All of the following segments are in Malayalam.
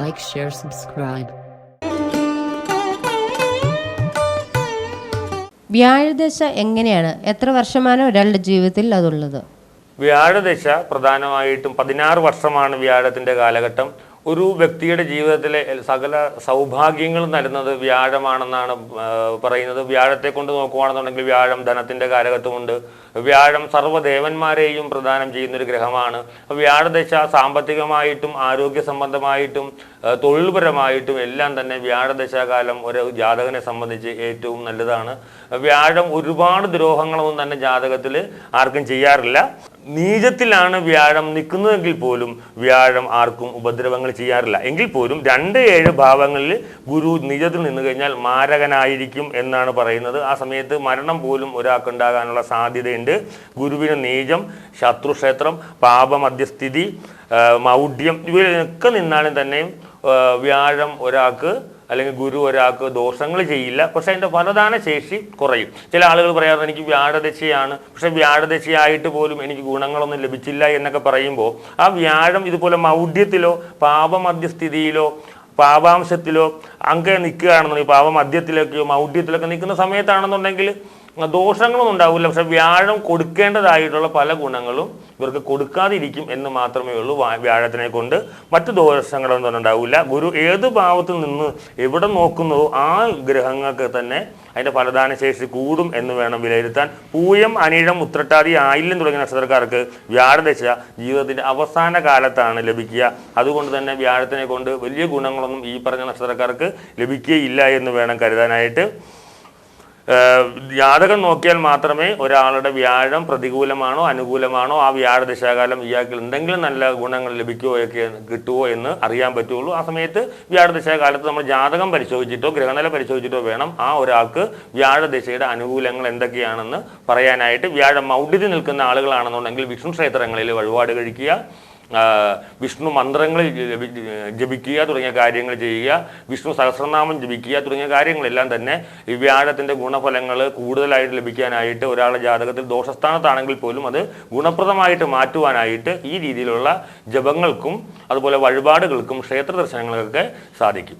Like, share, subscribe. വ്യാഴദശ എങ്ങനെയാണ്? എത്ര വർഷമാണ് ഒരാളുടെ ജീവിതത്തിൽ അതുള്ളത്? വ്യാഴദശ പ്രധാനമായിട്ടും പതിനാറ് വർഷമാണ് വ്യാഴത്തിന്റെ കാലഘട്ടം. ഒരു വ്യക്തിയുടെ ജീവിതത്തിലെ സകല സൗഭാഗ്യങ്ങൾ നൽകുന്നത് വ്യാഴമാണെന്നാണ് പറയുന്നത്. വ്യാഴത്തെ കൊണ്ട് നോക്കുകയാണെന്നുണ്ടെങ്കിൽ വ്യാഴം ധനത്തിന്റെ കാലഘട്ടമുണ്ട് വ്യാഴം സർവദേവന്മാരെയും പ്രദാനം ചെയ്യുന്ന ഒരു ഗ്രഹമാണ് വ്യാഴദശ സാമ്പത്തികമായിട്ടും ആരോഗ്യ സംബന്ധമായിട്ടും തൊഴിൽപരമായിട്ടും എല്ലാം തന്നെ വ്യാഴദശാകാലം ഒരു ജാതകനെ സംബന്ധിച്ച് ഏറ്റവും നല്ലതാണ്. വ്യാഴം ഒരുപാട് ദ്രോഹങ്ങളൊന്നും തന്നെ ജാതകത്തിൽ ആർക്കും ചെയ്യാറില്ല. നീചത്തിലാണ് വ്യാഴം നിൽക്കുന്നതെങ്കിൽ പോലും വ്യാഴം ആർക്കും ഉപദ്രവങ്ങൾ ചെയ്യാറില്ല. എങ്കിൽ പോലും രണ്ട് ഏഴ് ഭാവങ്ങളിൽ ഗുരു നിജത്തിൽ നിന്ന് കഴിഞ്ഞാൽ മാരകനായിരിക്കും എന്നാണ് പറയുന്നത്. ആ സമയത്ത് മരണം പോലും ഒരാൾക്കുണ്ടാകാനുള്ള സാധ്യതയുണ്ട്. ഗുരുവിന് നീചം ശത്രുക്ഷേത്രം പാപമധ്യസ്ഥിതി മൗഢ്യം ഇവയൊക്കെ നിന്നാലും തന്നെയും വ്യാഴം ഒരാൾക്ക് അല്ലെങ്കിൽ ഗുരു ഒരാൾക്ക് ദോഷങ്ങൾ ചെയ്യില്ല. പക്ഷെ അതിന്റെ ഫലദാന ശേഷി കുറയും. ചില ആളുകൾ പറയാറുണ്ട് എനിക്ക് വ്യാഴദശയാണ്. പക്ഷെ വ്യാഴദശയായിട്ട് പോലും എനിക്ക് ഗുണങ്ങളൊന്നും ലഭിച്ചില്ല എന്നൊക്കെ പറയുമ്പോൾ ആ വ്യാഴം ഇതുപോലെ മൗഢ്യത്തിലോ പാപമധ്യസ്ഥിതിയിലോ പാപാംശത്തിലോ അങ്ങനെ നിൽക്കുകയാണെന്നുണ്ടെങ്കിൽ പാപമധ്യത്തിലൊക്കെയോ മൗഢ്യത്തിലൊക്കെ നിൽക്കുന്ന സമയത്താണെന്നുണ്ടെങ്കിൽ ദോഷങ്ങളൊന്നും ഉണ്ടാവില്ല. പക്ഷെ വ്യാഴം കൊടുക്കേണ്ടതായിട്ടുള്ള പല ഗുണങ്ങളും ഇവർക്ക് കൊടുക്കാതിരിക്കും എന്ന് മാത്രമേ ഉള്ളൂ വ്യാഴത്തിനെ കൊണ്ട്. മറ്റു ദോഷങ്ങളൊന്നും ഉണ്ടാവില്ല. ഗുരു ഏത് ഭാവത്തിൽ നിന്ന് എവിടെ നോക്കുന്നതോ ആ ഗ്രഹങ്ങൾക്ക് തന്നെ അതിന്റെ ഫലദാന ശേഷി കൂടും എന്ന് വേണം വിലയിരുത്താൻ. പൂയം അനിഴം ഉത്രട്ടാതി ആയില്യം തുടങ്ങിയ നക്ഷത്രക്കാർക്ക് വ്യാഴദശ ജീവിതത്തിന്റെ അവസാന കാലത്താണ് ലഭിക്കുക. അതുകൊണ്ട് തന്നെ വ്യാഴത്തിനെ കൊണ്ട് വലിയ ഗുണങ്ങളൊന്നും ഈ പറഞ്ഞ നക്ഷത്രക്കാർക്ക് ലഭിക്കുകയില്ല എന്ന് വേണം കരുതാനായിട്ട്. ജാതകം നോക്കിയാൽ മാത്രമേ ഒരാളുടെ വ്യാഴം പ്രതികൂലമാണോ അനുകൂലമാണോ ആ വ്യാഴ ദിശാകാലം ഇയാൾക്ക് എന്തെങ്കിലും നല്ല ഗുണങ്ങൾ ലഭിക്കുമോ ഒക്കെ കിട്ടുമോ എന്ന് അറിയാൻ പറ്റുള്ളൂ. ആ സമയത്ത് വ്യാഴ ദിശാകാലത്ത് നമ്മൾ ജാതകം പരിശോധിച്ചിട്ടോ ഗ്രഹനില പരിശോധിച്ചിട്ടോ വേണം ആ ഒരാൾക്ക് വ്യാഴ ദിശയുടെ അനുകൂലങ്ങൾ എന്തൊക്കെയാണെന്ന് പറയാനായിട്ട് വ്യാഴം മൗഢ്യത്തിൽ നിൽക്കുന്ന ആളുകളാണെന്നുണ്ടെങ്കിൽ വിഷ്ണു ക്ഷേത്രങ്ങളിൽ വഴിപാട് കഴിക്കുക. വിഷ്ണു മന്ത്രങ്ങൾ ജപി- ജപിക്കുക തുടങ്ങിയ കാര്യങ്ങൾ ചെയ്യുക. വിഷ്ണു സഹസ്രനാമം ജപിക്കുക തുടങ്ങിയ കാര്യങ്ങളെല്ലാം തന്നെ ഈ വ്യാഴത്തിന്റെ ഗുണഫലങ്ങൾ കൂടുതലായിട്ട് ലഭിക്കാനായിട്ട് ഒരാളുടെ ജാതകത്തിൽ ദോഷസ്ഥാനത്താണെങ്കിൽ പോലും അത് ഗുണപ്രദമായിട്ട് മാറ്റുവാനായിട്ട് ഈ രീതിയിലുള്ള ജപങ്ങൾക്കും അതുപോലെ വഴിപാടുകൾക്കും ക്ഷേത്ര ദർശനങ്ങൾക്കൊക്കെ സാധിക്കും.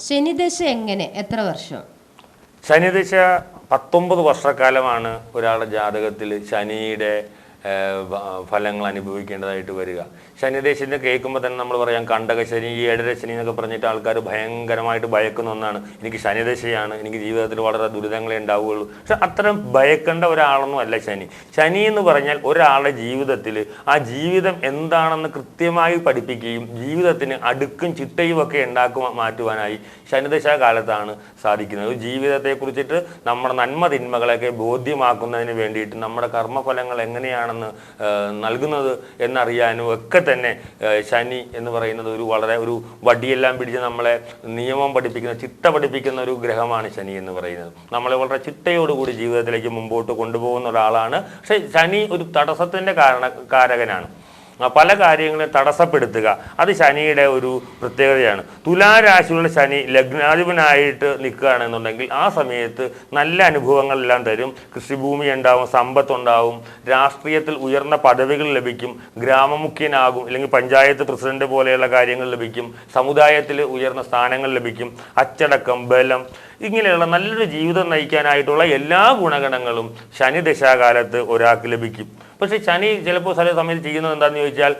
ശനിദശ എങ്ങനെ? എത്ര വർഷം? ശനിദശ പത്തൊമ്പത് വർഷക്കാലമാണ് ഒരാളുടെ ജാതകത്തിൽ ശനിയുടെ ഫലങ്ങൾ അനുഭവിക്കേണ്ടതായിട്ട് വരിക. ശനിദേശത്തിന് കേൾക്കുമ്പോൾ തന്നെ നമ്മൾ പറയാം കണ്ടക ശനി ഏഴര ശനി എന്നൊക്കെ പറഞ്ഞിട്ട് ആൾക്കാർ ഭയങ്കരമായിട്ട് ഭയക്കുന്ന ഒന്നാണ്. എനിക്ക് ശനിദശയാണ് എനിക്ക് ജീവിതത്തിൽ വളരെ ദുരിതങ്ങളെ ഉണ്ടാവുകയുള്ളൂ. പക്ഷെ അത്തരം ഭയക്കേണ്ട ഒരാളൊന്നും അല്ല ശനി. ശനി എന്ന് പറഞ്ഞാൽ ഒരാളുടെ ജീവിതത്തിൽ ആ ജീവിതം എന്താണെന്ന് കൃത്യമായി പഠിപ്പിക്കുകയും ജീവിതത്തിന് അടുക്കും ചിട്ടയും ഒക്കെ ഉണ്ടാക്കുക മാറ്റുവാനായി ശനിദശ കാലത്താണ് സാധിക്കുന്നത്. ജീവിതത്തെക്കുറിച്ചിട്ട് നമ്മുടെ നന്മ തിന്മകളൊക്കെ ബോധ്യമാക്കുന്നതിന് വേണ്ടിയിട്ട് നമ്മുടെ കർമ്മഫലങ്ങൾ എങ്ങനെയാണെന്ന് ആ, നൽകുന്നത് എന്നറിയാനും ഒക്കെ തന്നെ ശനി എന്ന് പറയുന്നത് ഒരു വളരെ ഒരു വടിയെല്ലാം പിടിച്ച് നമ്മളെ നിയമം പഠിപ്പിക്കുന്ന ചിട്ട പഠിപ്പിക്കുന്ന ഒരു ഗ്രഹമാണ് ശനി എന്ന് പറയുന്നത്. നമ്മളെ വളരെ ചിട്ടയോടുകൂടി ജീവിതത്തിലേക്ക് മുമ്പോട്ട് കൊണ്ടുപോകുന്ന ഒരാളാണ്. പക്ഷേ ശനി ഒരു തടസ്സത്തിന്റെ കാരണ കാരകനാണ്. പല കാര്യങ്ങളും തടസ്സപ്പെടുത്തുക. അത് ശനിയുടെ ഒരു പ്രത്യേകതയാണ്. തുലാരാശിയുടെ ശനി ലഗ്നാധിപനായിട്ട് നിൽക്കുകയാണെന്നുണ്ടെങ്കിൽ ആ സമയത്ത് നല്ല അനുഭവങ്ങളെല്ലാം തരും. കൃഷിഭൂമി ഉണ്ടാവും സമ്പത്തുണ്ടാവും രാഷ്ട്രീയത്തിൽ ഉയർന്ന പദവികൾ ലഭിക്കും ഗ്രാമമുഖ്യനാകും അല്ലെങ്കിൽ പഞ്ചായത്ത് പ്രസിഡന്റ് പോലെയുള്ള കാര്യങ്ങൾ ലഭിക്കും സമുദായത്തിൽ ഉയർന്ന സ്ഥാനങ്ങൾ ലഭിക്കും അച്ചടക്കം ബലം ഇങ്ങനെയുള്ള നല്ലൊരു ജീവിതം നയിക്കാനായിട്ടുള്ള എല്ലാ ഗുണഗണങ്ങളും ശനി ദശാകാലത്ത് ഒരാൾക്ക് ലഭിക്കും. പക്ഷേ ശനി ചിലപ്പോൾ ചില സമയത്ത് ചെയ്യുന്നത് എന്താണെന്ന് ചോദിച്ചാൽ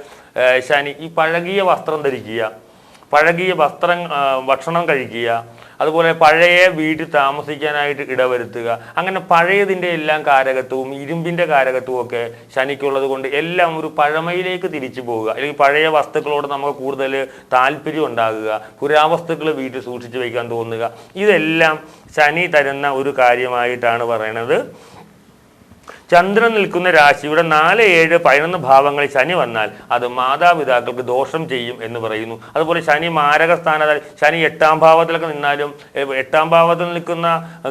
ശനി ഈ പഴകിയ വസ്ത്രം ധരിക്കുക പഴകിയ വസ്ത്രം ഭക്ഷണം കഴിക്കുക അതുപോലെ പഴയ വീട്ടിൽ താമസിക്കാനായിട്ട് ഇടവരുത്തുക അങ്ങനെ പഴയതിന്റെ എല്ലാം കാരകത്വവും ഇരുമ്പിന്റെ കാരകത്വവും ഒക്കെ ശനിക്കുള്ളത് കൊണ്ട് എല്ലാം ഒരു പഴമയിലേക്ക് തിരിച്ചു പോവുക അല്ലെങ്കിൽ പഴയ വസ്തുക്കളോട് നമുക്ക് കൂടുതൽ താല്പര്യം ഉണ്ടാകുക പുരാവസ്തുക്കൾ വീട്ടിൽ സൂക്ഷിച്ചു വയ്ക്കാൻ തോന്നുക. ഇതെല്ലാം ശനി തരുന്ന ഒരു കാര്യമായിട്ടാണ് പറയണത്. ചന്ദ്രൻ നിൽക്കുന്ന രാശിയുടെ നാല് ഏഴ് പതിനൊന്ന് ഭാവങ്ങളിൽ ശനി വന്നാൽ അത് മാതാപിതാക്കൾക്ക് ദോഷം ചെയ്യും എന്ന് പറയുന്നു. അതുപോലെ ശനി മാരക സ്ഥാനത്ത് ശനി എട്ടാം ഭാവത്തിലൊക്കെ നിന്നാലും എട്ടാം ഭാവത്തിൽ നിൽക്കുന്ന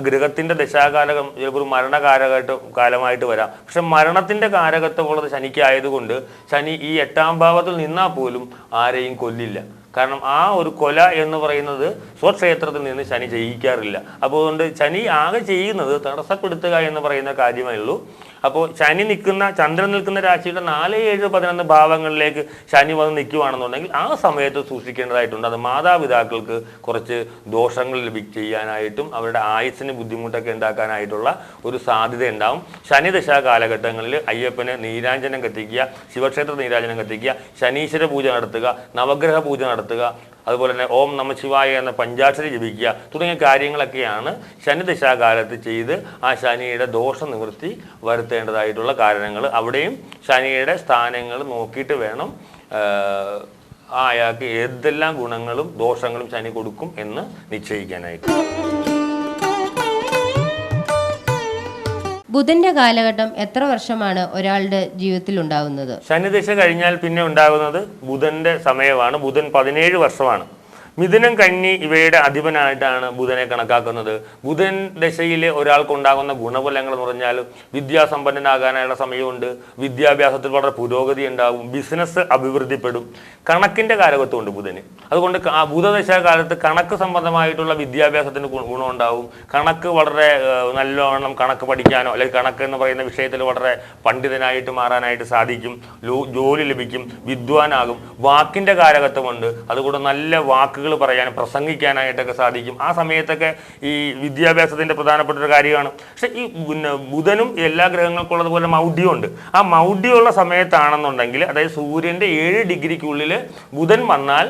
ഗൃഹത്തിന്റെ ദശാകാലകം ചിലപ്പോൾ മരണകാരകമായിട്ട് കാലമായിട്ട് വരാം. പക്ഷെ മരണത്തിന്റെ കാരകത്വമുള്ളത് ശനിക്ക് ആയതുകൊണ്ട് ശനി ഈ എട്ടാം ഭാവത്തിൽ നിന്നാൽ പോലും ആരെയും കൊല്ലില്ല. കാരണം ആ ഒരു കൊല എന്ന് പറയുന്നത് സ്വക്ഷേത്രത്തിൽ നിന്ന് ശനി ചെയ്യിക്കാറില്ല അപ്പോൾ അതുകൊണ്ട് ശനി ആകെ ചെയ്യുന്നത് തടസ്സപ്പെടുത്തുക എന്ന് പറയുന്ന കാര്യമേ ഉള്ളൂ. അപ്പോൾ ശനി നിൽക്കുന്ന ചന്ദ്രൻ നിൽക്കുന്ന രാശിയുടെ നാല് ഏഴ് പതിനൊന്ന് ഭാവങ്ങളിലേക്ക് ശനി വന്ന് നിൽക്കുവാണെന്നുണ്ടെങ്കിൽ ആ സമയത്ത് സൂക്ഷിക്കേണ്ടതായിട്ടുണ്ട്. അത് മാതാപിതാക്കൾക്ക് കുറച്ച് ദോഷങ്ങൾ ചെയ്യാനായിട്ടും അവരുടെ ആയുസ്സിന് ബുദ്ധിമുട്ടൊക്കെ ഉണ്ടാക്കാനായിട്ടുള്ള ഒരു സാധ്യത ഉണ്ടാവും. ശനിദശ കാലഘട്ടങ്ങളിൽ അയ്യപ്പന് നീരാഞ്ജനം കത്തിക്കുക ശിവക്ഷേത്ര നീരാഞ്ജനം കത്തിക്കുക ശനീശ്വര പൂജ നടത്തുക നവഗ്രഹ പൂജ നടത്തുക അതുപോലെ തന്നെ ഓം നമ ശിവായ എന്ന പഞ്ചാക്ഷരി ജപിക്കുക തുടങ്ങിയ കാര്യങ്ങളൊക്കെയാണ് ശനിദശാകാലത്ത് ചെയ്ത് ആ ശനിയുടെ ദോഷ നിവൃത്തി വരുത്തേണ്ടതായിട്ടുള്ള കാരണങ്ങൾ. അവിടെയും ശനിയുടെ സ്ഥാനങ്ങൾ നോക്കിയിട്ട് വേണം അയാൾക്ക് ഏതെല്ലാം ഗുണങ്ങളും ദോഷങ്ങളും ശനി കൊടുക്കും എന്ന് നിശ്ചയിക്കാനായിട്ട്. ബുധന്റെ കാലഘട്ടം എത്ര വർഷമാണ് ഒരാളുടെ ജീവിതത്തിൽ ഉണ്ടാവുന്നത് ശനിദശ കഴിഞ്ഞാൽ പിന്നെ ഉണ്ടാകുന്നത് ബുധന്റെ സമയമാണ്. ബുധൻ പതിനേഴ് വർഷമാണ്. മിഥുനം കന്നി ഇവയുടെ അധിപനായിട്ടാണ് ബുധനെ കണക്കാക്കുന്നത്. ബുധൻ ദശയിൽ ഒരാൾക്കുണ്ടാകുന്ന ഗുണഫലങ്ങൾ എന്ന് പറഞ്ഞാൽ വിദ്യാസമ്പന്നനാകാനുള്ള സമയമുണ്ട്. വിദ്യാഭ്യാസത്തിൽ വളരെ പുരോഗതി ഉണ്ടാകും ബിസിനസ് അഭിവൃദ്ധിപ്പെടും. കണക്കിന്റെ കാലഘട്ടമുണ്ട് ബുധന്. അതുകൊണ്ട് ആ ബുധദശ കാലത്ത് കണക്ക് സംബന്ധമായിട്ടുള്ള വിദ്യാഭ്യാസത്തിന് ഗുണമുണ്ടാവും. കണക്ക് വളരെ നല്ലോണം കണക്ക് പഠിക്കാനോ അല്ലെങ്കിൽ കണക്ക് എന്ന് പറയുന്ന വിഷയത്തിൽ വളരെ പണ്ഡിതനായിട്ട് മാറാനായിട്ട് സാധിക്കും. ജോലി ലഭിക്കും. വിദ്വാനാകും. വാക്കിന്റെ കാലഘട്ടമുണ്ട്. അതുകൊണ്ട് നല്ല വാക്കുകൾ പറയാൻ പ്രസംഗിക്കാനായിട്ടൊക്കെ സാധിക്കും. ആ സമയത്തൊക്കെ ഈ വിദ്യാഭ്യാസത്തിന്റെ പ്രധാനപ്പെട്ട ഒരു കാര്യമാണ്. പക്ഷെ ഈ പിന്നെ ബുധനും എല്ലാ ഗ്രഹങ്ങൾക്കുള്ളതുപോലെ മൗഢ്യമുണ്ട്. ആ മൗഢ്യമുള്ള സമയത്താണെന്നുണ്ടെങ്കിൽ അതായത് സൂര്യന്റെ ഏഴ് ഡിഗ്രിക്കുള്ളിൽ ബുധൻ വന്നാൽ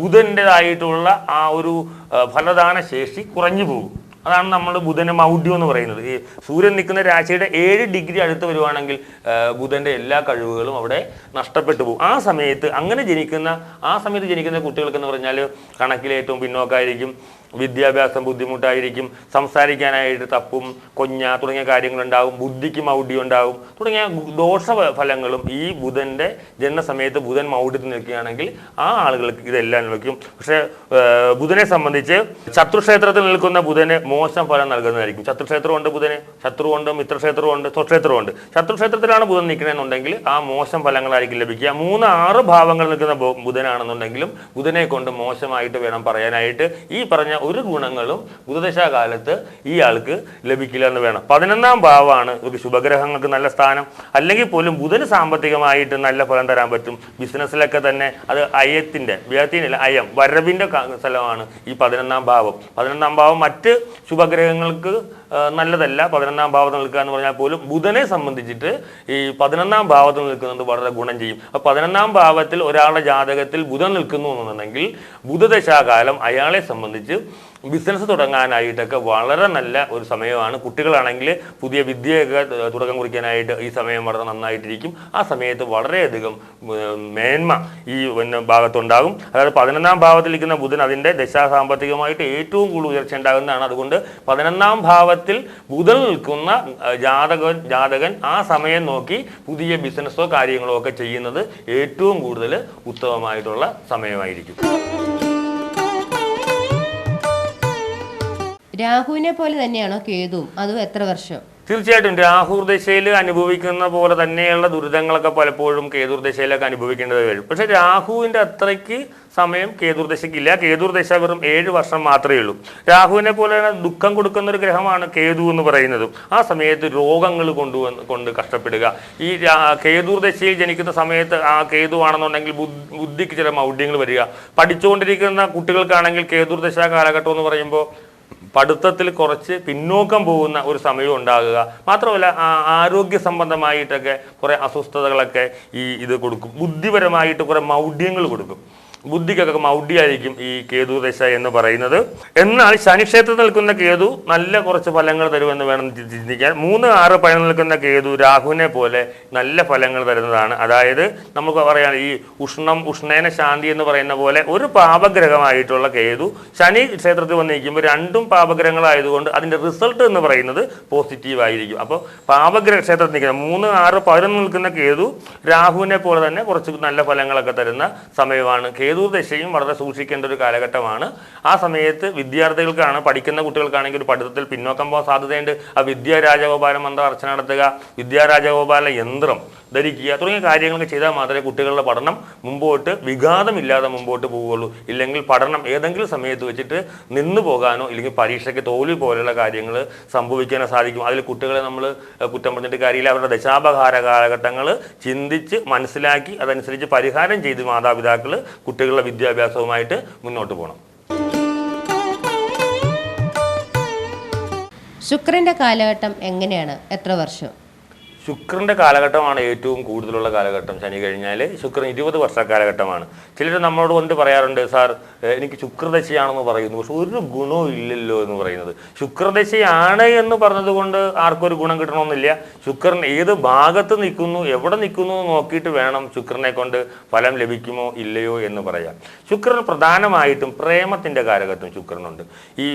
ബുധന്റെതായിട്ടുള്ള ആ ഒരു ഫലദാന ശേഷി കുറഞ്ഞു പോകും. അതാണ് നമ്മൾ ബുധന് മൗഢ്യം എന്ന് പറയുന്നത്. ഈ സൂര്യൻ നിൽക്കുന്ന രാശിയുടെ ഏഴ് ഡിഗ്രി അടുത്ത് വരുവാണെങ്കിൽ ബുധന്റെ എല്ലാ കഴിവുകളും അവിടെ നഷ്ടപ്പെട്ടു പോകും. ആ സമയത്ത് അങ്ങനെ ജനിക്കുന്ന ആ സമയത്ത് ജനിക്കുന്ന കുട്ടികൾക്ക് എന്ന് പറഞ്ഞാൽ കണക്കിലേറ്റവും പിന്നോക്കമായിരിക്കും വിദ്യാഭ്യാസം ബുദ്ധിമുട്ടായിരിക്കും സംസാരിക്കാനായിട്ട് തപ്പും കൊഞ്ഞ തുടങ്ങിയ കാര്യങ്ങളുണ്ടാവും ബുദ്ധിക്ക് മൗഢ്യം ഉണ്ടാവും തുടങ്ങിയ ദോഷ ഫലങ്ങളും ഈ ബുധന്റെ ജനനസമയത്ത് ബുധൻ മൗഢ്യത്തിൽ നിൽക്കുകയാണെങ്കിൽ ആ ആളുകൾക്ക് ഇതെല്ലാം നിൽക്കും പക്ഷേ ബുധനെ സംബന്ധിച്ച് ശത്രുക്ഷേത്രത്തിൽ നിൽക്കുന്ന ബുധന് മോശം ഫലം നൽകുന്നതായിരിക്കും. ശത്രുക്ഷേത്രമുണ്ട് ബുധന് ശത്രുവുണ്ട് മിത്രക്ഷേത്രമുണ്ട് സ്വക്ഷേത്രമുണ്ട് ശത്രുക്ഷേത്രത്തിലാണ് ബുധൻ നിൽക്കണമെന്നുണ്ടെങ്കിൽ ആ മോശം ഫലങ്ങളായിരിക്കും ലഭിക്കുക. മൂന്ന് ആറ് ഭാവങ്ങൾ നിൽക്കുന്ന ബുധനാണെന്നുണ്ടെങ്കിലും ബുധനെ കൊണ്ട് മോശമായിട്ട് വേണം പറയാനായിട്ട് ഈ പറഞ്ഞ ഒരു ഗുണങ്ങളും ബുധദശാകാലത്ത് ഇയാൾക്ക് ലഭിക്കില്ല എന്ന് വേണം. പതിനൊന്നാം ഭാവമാണ് ഒരു ശുഭഗ്രഹങ്ങൾക്ക് നല്ല സ്ഥാനം. അല്ലെങ്കിൽ പോലും ബുധന് സാമ്പത്തികമായിട്ട് നല്ല ഫലം തരാൻ പറ്റും. ബിസിനസ്സിലൊക്കെ തന്നെ അത് അയത്തിന്റെ വ്യയത്തിനല്ല അയം വരവിന്റെ സ്ഥലമാണ് ഈ പതിനൊന്നാം ഭാവം. പതിനൊന്നാം ഭാവം മറ്റ് ശുഭഗ്രഹങ്ങൾക്ക് നല്ലതല്ല പതിനൊന്നാം ഭാവത്തിൽ നിൽക്കുക എന്ന് പറഞ്ഞാൽ പോലും ബുധനെ സംബന്ധിച്ചിട്ട് ഈ പതിനൊന്നാം ഭാവത്തിൽ നിൽക്കുന്നത് വളരെ ഗുണം ചെയ്യും. അപ്പോൾ പതിനൊന്നാം ഭാവത്തിൽ ഒരാളുടെ ജാതകത്തിൽ ബുധൻ നിൽക്കുന്നു എന്നുണ്ടെങ്കിൽ ബുധദശാകാലം അയാളെ സംബന്ധിച്ച് ബിസിനസ് തുടങ്ങാനായിട്ടൊക്കെ വളരെ നല്ല ഒരു സമയമാണ്. കുട്ടികളാണെങ്കിൽ പുതിയ വിദ്യയൊക്കെ തുടക്കം കുറിക്കാനായിട്ട് ഈ സമയം വളരെ നന്നായിട്ടിരിക്കും. ആ സമയത്ത് വളരെയധികം മേന്മ ഈ പിന്നെ ഭാഗത്തുണ്ടാകും. അതായത് പതിനൊന്നാം ഭാവത്തിലിരിക്കുന്ന ബുധൻ അതിന്റെ ദശാ സാമ്പത്തികമായിട്ട് ഏറ്റവും കൂടുതൽ ഉയർച്ച ഉണ്ടാകുന്നതാണ്. അതുകൊണ്ട് പതിനൊന്നാം ഭാവത്തിൽ ബുധൻ നിൽക്കുന്ന ജാതകൻ ജാതകൻ ആ സമയം നോക്കി പുതിയ ബിസിനസ്സോ കാര്യങ്ങളോ ഒക്കെ ചെയ്യുന്നത് ഏറ്റവും കൂടുതൽ ഉത്തമമായിട്ടുള്ള സമയമായിരിക്കും. രാഹുവിനെ പോലെ തന്നെയാണോ കേതുവും? അതും എത്ര വർഷം? തീർച്ചയായിട്ടും. രാഹുർ ദശയിൽ അനുഭവിക്കുന്ന പോലെ തന്നെയുള്ള ദുരിതങ്ങളൊക്കെ പലപ്പോഴും കേതുർ ദശയിലൊക്കെ അനുഭവിക്കേണ്ടത് വരും. പക്ഷെ രാഹുവിന്റെ അത്രയ്ക്ക് സമയം കേതുർ ദശയ്ക്കില്ല. കേതുർ ദശ വെറും ഏഴ് വർഷം മാത്രമേ ഉള്ളൂ. രാഹുവിനെ പോലെ തന്നെ ദുഃഖം കൊടുക്കുന്ന ഒരു ഗ്രഹമാണ് കേതു എന്ന് പറയുന്നതും. ആ സമയത്ത് രോഗങ്ങൾ കൊണ്ടുവന്ന് കൊണ്ട് കഷ്ടപ്പെടുക. ഈ കേതുർ ദശയിൽ ജനിക്കുന്ന സമയത്ത് ആ കേതു ആണെന്നുണ്ടെങ്കിൽ ബുദ്ധിക്ക് ചില മൗഢ്യങ്ങൾ വരിക. പഠിച്ചുകൊണ്ടിരിക്കുന്ന കുട്ടികൾക്കാണെങ്കിൽ കേതുർ ദശ കാലഘട്ടം എന്ന് പറയുമ്പോൾ പഠിത്തത്തിൽ കുറച്ച് പിന്നോക്കം പോകുന്ന ഒരു സമയം ഉണ്ടാകുക. മാത്രമല്ല ആരോഗ്യ സംബന്ധമായിട്ടൊക്കെ കുറേ അസ്വസ്ഥതകളൊക്കെ ഈ ഇത് കൊടുക്കും. ബുദ്ധിപരമായിട്ട് കുറേ മൗഢ്യങ്ങൾ കൊടുക്കും. ബുദ്ധിക്കൊക്കെ മൗഢ്യായിരിക്കും ഈ കേതു ദശ എന്ന് പറയുന്നത്. എന്നാൽ ശനിക്ഷേത്രത്തിൽ നിൽക്കുന്ന കേതു നല്ല കുറച്ച് ഫലങ്ങൾ തരുമെന്ന് വേണം ചിന്തിക്കാൻ. മൂന്ന് ആറ് പഴം നിൽക്കുന്ന കേതു രാഹുവിനെ പോലെ നല്ല ഫലങ്ങൾ തരുന്നതാണ്. അതായത് നമുക്ക് പറയാം ഈ ഉഷ്ണം ഉഷ്ണേന ശാന്തി എന്ന് പറയുന്ന പോലെ ഒരു പാപഗ്രഹമായിട്ടുള്ള കേതു ശനി ക്ഷേത്രത്തിൽ വന്നിരിക്കുമ്പോൾ രണ്ടും പാപഗ്രഹങ്ങളായതുകൊണ്ട് അതിന്റെ റിസൾട്ട് എന്ന് പറയുന്നത് പോസിറ്റീവ് ആയിരിക്കും. അപ്പോൾ പാപഗ്രഹ ക്ഷേത്രത്തിൽ നിൽക്കുന്ന മൂന്ന് ആറ് പതിനൊന്ന് നിൽക്കുന്ന കേതു രാഹുവിനെ പോലെ തന്നെ കുറച്ച് നല്ല ഫലങ്ങളൊക്കെ തരുന്ന സമയമാണ്. കേതു ദശയും വളരെ സൂക്ഷിക്കേണ്ട ഒരു കാലഘട്ടമാണ്. ആ സമയത്ത് വിദ്യാർത്ഥികൾക്കാണ് പഠിക്കുന്ന കുട്ടികൾക്കാണെങ്കിൽ ഒരു പഠിത്തത്തിൽ പിന്നോക്കം പോകാൻ സാധ്യതയുണ്ട്. ആ വിദ്യാരാജഗോപാല മന്ത്രം അർച്ച നടത്തുക വിദ്യാരാജഗോപാല യന്ത്രം ധരിക്കുക. തുടങ്ങിയ കാര്യങ്ങളൊക്കെ ചെയ്താൽ മാത്രമേ കുട്ടികളുടെ പഠനം മുമ്പോട്ട് വിഘാതമില്ലാതെ മുമ്പോട്ട് പോവുകയുള്ളൂ. ഇല്ലെങ്കിൽ പഠനം ഏതെങ്കിലും സമയത്ത് വെച്ചിട്ട് നിന്നു പോകാനോ ഇല്ലെങ്കിൽ പരീക്ഷയ്ക്ക് തോൽവി പോലെയുള്ള കാര്യങ്ങൾ സംഭവിക്കാനോ സാധിക്കും. അതിൽ കുട്ടികളെ നമ്മൾ കുറ്റം പറഞ്ഞിട്ട് കാര്യമില്ല. അവരുടെ ദശാപഹാര കാലഘട്ടങ്ങൾ ചിന്തിച്ച് മനസ്സിലാക്കി അതനുസരിച്ച് പരിഹാരം ചെയ്ത് മാതാപിതാക്കൾ കുട്ടികളുടെ വിദ്യാഭ്യാസവുമായിട്ട് മുന്നോട്ട് പോകണം. ശുക്രന്റെ കാലഘട്ടം എങ്ങനെയാണ്? എത്ര വർഷം? ശുക്രന്റെ കാലഘട്ടമാണ് ഏറ്റവും കൂടുതലുള്ള കാലഘട്ടം. ശനി കഴിഞ്ഞാൽ ശുക്രൻ ഇരുപത് വർഷ കാലഘട്ടമാണ്. ചിലർ നമ്മളോട് കൊണ്ട് പറയാറുണ്ട് സാർ എനിക്ക് ശുക്രദശയാണെന്ന് പറയുന്നു. പക്ഷെ ഒരു ഗുണവും ഇല്ലല്ലോ എന്ന് പറയുന്നത്. ശുക്രദശയാണ് എന്ന് പറഞ്ഞതുകൊണ്ട് ആർക്കും ഒരു ഗുണം കിട്ടണമെന്നില്ല. ശുക്രൻ ഏത് ഭാഗത്ത് നിൽക്കുന്നു എവിടെ നിൽക്കുന്നു എന്ന് നോക്കിയിട്ട് വേണം ശുക്രനെ കൊണ്ട് ഫലം ലഭിക്കുമോ ഇല്ലയോ എന്ന് പറയാം ശുക്രൻ പ്രധാനമായിട്ടും പ്രേമത്തിന്റെ കാലഘട്ടം ശുക്രനുണ്ട്. ഈ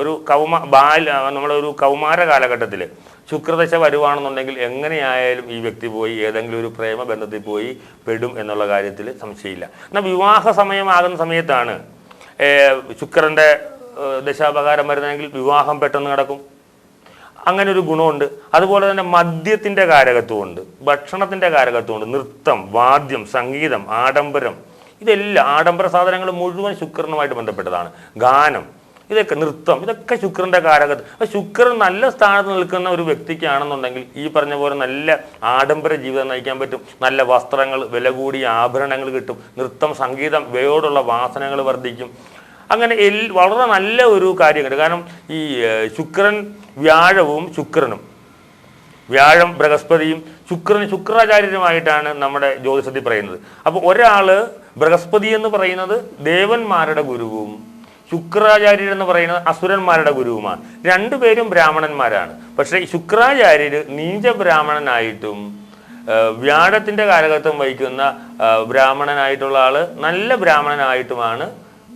ഒരു കൗമ ബാല നമ്മളൊരു കൗമാര കാലഘട്ടത്തിൽ ശുക്രദശ വരുവാണെന്നുണ്ടെങ്കിൽ എങ്ങനെയായാലും ഈ വ്യക്തി പോയി ഏതെങ്കിലും ഒരു പ്രേമ ബന്ധത്തിൽ പോയി പെടും എന്നുള്ള കാര്യത്തിൽ സംശയമില്ല. എന്നാൽ വിവാഹ സമയമാകുന്ന സമയത്താണ് ശുക്രന്റെ ദശാപകാരം വരുന്നതെങ്കിൽ വിവാഹം പെട്ടെന്ന് നടക്കും. അങ്ങനെ ഒരു ഗുണമുണ്ട്. അതുപോലെ തന്നെ മദ്യത്തിന്റെ കാരകത്വമുണ്ട് ഭക്ഷണത്തിന്റെ കാരകത്വമുണ്ട് നൃത്തം വാദ്യം സംഗീതം ആഡംബരം. ഇതെല്ലാം ആഡംബര സാധനങ്ങൾ മുഴുവൻ ശുക്രനുമായിട്ട് ബന്ധപ്പെട്ടതാണ്. ഗാനം ഇതൊക്കെ നൃത്തം ഇതൊക്കെ ശുക്രന്റെ കാരകത്ത് അപ്പൊ ശുക്രൻ നല്ല സ്ഥാനത്ത് നിൽക്കുന്ന ഒരു വ്യക്തിക്കാണെന്നുണ്ടെങ്കിൽ ഈ പറഞ്ഞ പോലെ നല്ല ആഡംബര ജീവിതം നയിക്കാൻ പറ്റും. നല്ല വസ്ത്രങ്ങൾ വില കൂടിയ ആഭരണങ്ങൾ കിട്ടും. നൃത്തം സംഗീതം ഇവയോടുള്ള വാസനകൾ വർദ്ധിക്കും. അങ്ങനെ എൽ വളരെ നല്ല ഒരു കാര്യമുണ്ട്. കാരണം ഈ ശുക്രൻ വ്യാഴവും ശുക്രനും. വ്യാഴം ബൃഹസ്പതിയും ശുക്രൻ ശുക്രാചാര്യരുമായിട്ടാണ് നമ്മുടെ ജ്യോതിഷത്തിൽ പറയുന്നത്. അപ്പോൾ ഒരാൾ ബൃഹസ്പതി എന്ന് പറയുന്നത് ദേവന്മാരുടെ ഗുരുവും ശുക്രാചാര്യർ എന്ന് പറയുന്നത് അസുരന്മാരുടെ ഗുരുവുമാണ്. രണ്ടുപേരും ബ്രാഹ്മണന്മാരാണ്. പക്ഷേ ശുക്രാചാര്യർ നീച ബ്രാഹ്മണനായിട്ടും വ്യാഴത്തിന്റെ കാലഘട്ടം വഹിക്കുന്ന ബ്രാഹ്മണനായിട്ടുള്ള ആൾ നല്ല ബ്രാഹ്മണനായിട്ടുമാണ്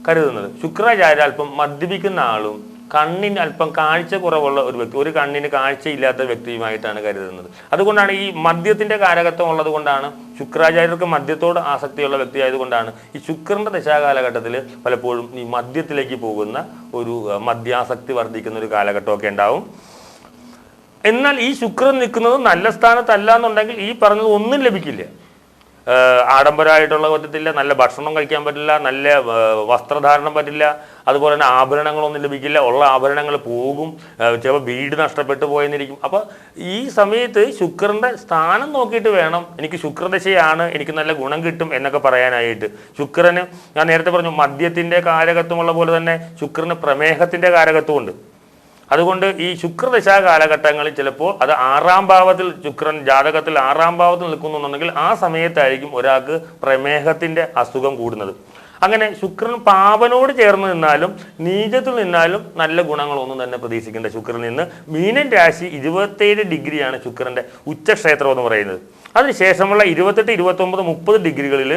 കരുതുന്നത്. ശുക്രാചാര്യ അല്പം മദ്യപിക്കുന്ന ആളും കണ്ണിന് അല്പം കാഴ്ച കുറവുള്ള ഒരു വ്യക്തി ഒരു കണ്ണിന് കാഴ്ചയില്ലാത്ത വ്യക്തിയുമായിട്ടാണ് കരുതുന്നത്. അതുകൊണ്ടാണ് ഈ മദ്യത്തിന്റെ കാരകത്വം ഉള്ളത് കൊണ്ടാണ് ശുക്രാചാര്യർക്ക് മദ്യത്തോട് ആസക്തിയുള്ള വ്യക്തി ആയതുകൊണ്ടാണ് ഈ ശുക്രന്റെ ദശാകാലഘട്ടത്തിൽ പലപ്പോഴും ഈ മദ്യത്തിലേക്ക് പോകുന്ന ഒരു മദ്യാസക്തി വർദ്ധിക്കുന്ന ഒരു കാലഘട്ടമൊക്കെ ഉണ്ടാവും. എന്നാൽ ഈ ശുക്രൻ നിൽക്കുന്നത് നല്ല സ്ഥാനത്തല്ല എന്നുണ്ടെങ്കിൽ ഈ പറഞ്ഞത് ഒന്നും ലഭിക്കില്ല. ആഡംബരമായിട്ടുള്ള പറ്റത്തില്ല നല്ല ഭക്ഷണം കഴിക്കാൻ പറ്റില്ല നല്ല വസ്ത്രധാരണം പറ്റില്ല അതുപോലെ തന്നെ ആഭരണങ്ങളൊന്നും ലഭിക്കില്ല. ഉള്ള ആഭരണങ്ങൾ പോകും. ചിലപ്പോൾ വീട് നഷ്ടപ്പെട്ടു പോയെന്നിരിക്കും. അപ്പോൾ ഈ സമയത്ത് ശുക്രന്റെ സ്ഥാനം നോക്കിയിട്ട് വേണം. എനിക്ക് ശുക്രദശയാണ് എനിക്ക് നല്ല ഗുണം കിട്ടും എന്നൊക്കെ പറയാനായിട്ട്. ശുക്രന് ഞാൻ നേരത്തെ പറഞ്ഞു മദ്യത്തിന്റെ കാരകത്വമുള്ള പോലെ തന്നെ ശുക്രന് പ്രമേഹത്തിന്റെ കാരകത്വമുണ്ട് അതുകൊണ്ട് ഈ ശുക്രദശാ കാലഘട്ടങ്ങളിൽ ചിലപ്പോൾ അത് ആറാം ഭാവത്തിൽ ശുക്രൻ ജാതകത്തിൽ ആറാം ഭാവത്തിൽ നിൽക്കുന്നുണ്ടെങ്കിൽ ആ സമയത്തായിരിക്കും ഒരാൾക്ക് പ്രമേഹത്തിന്റെ അസുഖം കൂടുന്നത്. അങ്ങനെ ശുക്രൻ പാവനോട് ചേർന്ന് നിന്നാലും നീചത്തിൽ നിന്നാലും നല്ല ഗുണങ്ങളൊന്നും തന്നെ പ്രതീക്ഷിക്കേണ്ട ശുക്രൻ നിന്ന്. മീനൻ രാശി ഇരുപത്തേഴ് ഡിഗ്രിയാണ് ശുക്രന്റെ ഉച്ചക്ഷേത്രം എന്ന് പറയുന്നത്. അതിനുശേഷമുള്ള ഇരുപത്തെട്ട് ഇരുപത്തൊമ്പത് മുപ്പത് ഡിഗ്രികളിൽ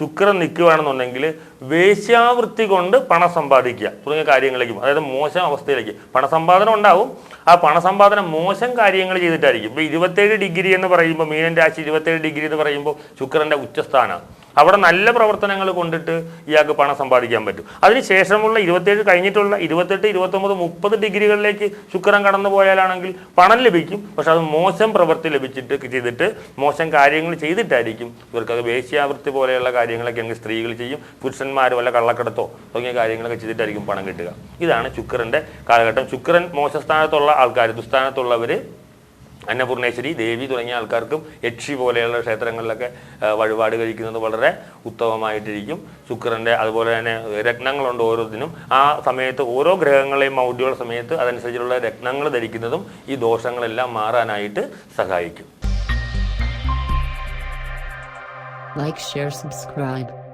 ശുക്രൻ നിൽക്കുകയാണെന്നുണ്ടെങ്കിൽ വേശ്യാവൃത്തി കൊണ്ട് പണം സമ്പാദിക്കുക. തുടങ്ങിയ കാര്യങ്ങളിലേക്കും അതായത് മോശം അവസ്ഥയിലേക്ക് പണസമ്പാദനം ഉണ്ടാവും. ആ പണസമ്പാദനം മോശം കാര്യങ്ങൾ ചെയ്തിട്ടായിരിക്കും. ഇപ്പോൾ ഇരുപത്തേഴ് ഡിഗ്രി എന്ന് പറയുമ്പോൾ മീനൻ രാശി ഇരുപത്തേഴ് ഡിഗ്രി എന്ന് പറയുമ്പോൾ ശുക്രന്റെ ഉച്ചസ്ഥാനമാണ് അവിടെ നല്ല പ്രവർത്തനങ്ങൾ കൊണ്ടിട്ട് ഇയാൾക്ക് പണം സമ്പാദിക്കാൻ പറ്റും. അതിനുശേഷമുള്ള ഇരുപത്തേഴ് കഴിഞ്ഞിട്ടുള്ള ഇരുപത്തെട്ട് ഇരുപത്തൊമ്പത് മുപ്പത് ഡിഗ്രികളിലേക്ക് ശുക്രൻ കടന്നു പോയാലാണെങ്കിൽ പണം ലഭിക്കും. പക്ഷെ അത് മോശം പ്രവൃത്തി ലഭിച്ചിട്ട് ചെയ്തിട്ട് മോശം കാര്യങ്ങൾ ചെയ്തിട്ടായിരിക്കും. ഇവർക്ക് അത് വേശ്യാവൃത്തി പോലെയുള്ള കാര്യങ്ങളൊക്കെ അങ്ങ് സ്ത്രീകൾ ചെയ്യും പുരുഷന്മാർ വല്ല കള്ളക്കടത്തോ തുടങ്ങിയ കാര്യങ്ങളൊക്കെ ചെയ്തിട്ടായിരിക്കും പണം കിട്ടുക. ഇതാണ് ശുക്രന്റെ കാലഘട്ടം. ശുക്രൻ മോശസ്ഥാനത്തുള്ള ആൾക്കാർ ദുസ്ഥാനത്തുള്ളവർ അന്നപൂർണേശ്വരി ദേവി തുടങ്ങിയ ആൾക്കാർക്കും യക്ഷി പോലെയുള്ള ക്ഷേത്രങ്ങളിലൊക്കെ വഴിപാട് കഴിക്കുന്നത് വളരെ ഉത്തമമായിട്ടിരിക്കും. ശുക്രന്റെ അതുപോലെ തന്നെ രത്നങ്ങളുണ്ട് ഓരോന്നിനും ആ സമയത്ത് ഓരോ ഗ്രഹങ്ങളെയും മൗഢ്യമുള്ള സമയത്ത് അതനുസരിച്ചുള്ള രത്നങ്ങൾ ധരിക്കുന്നതും ഈ ദോഷങ്ങളെല്ലാം മാറാനായിട്ട് സഹായിക്കും. Like share subscribe.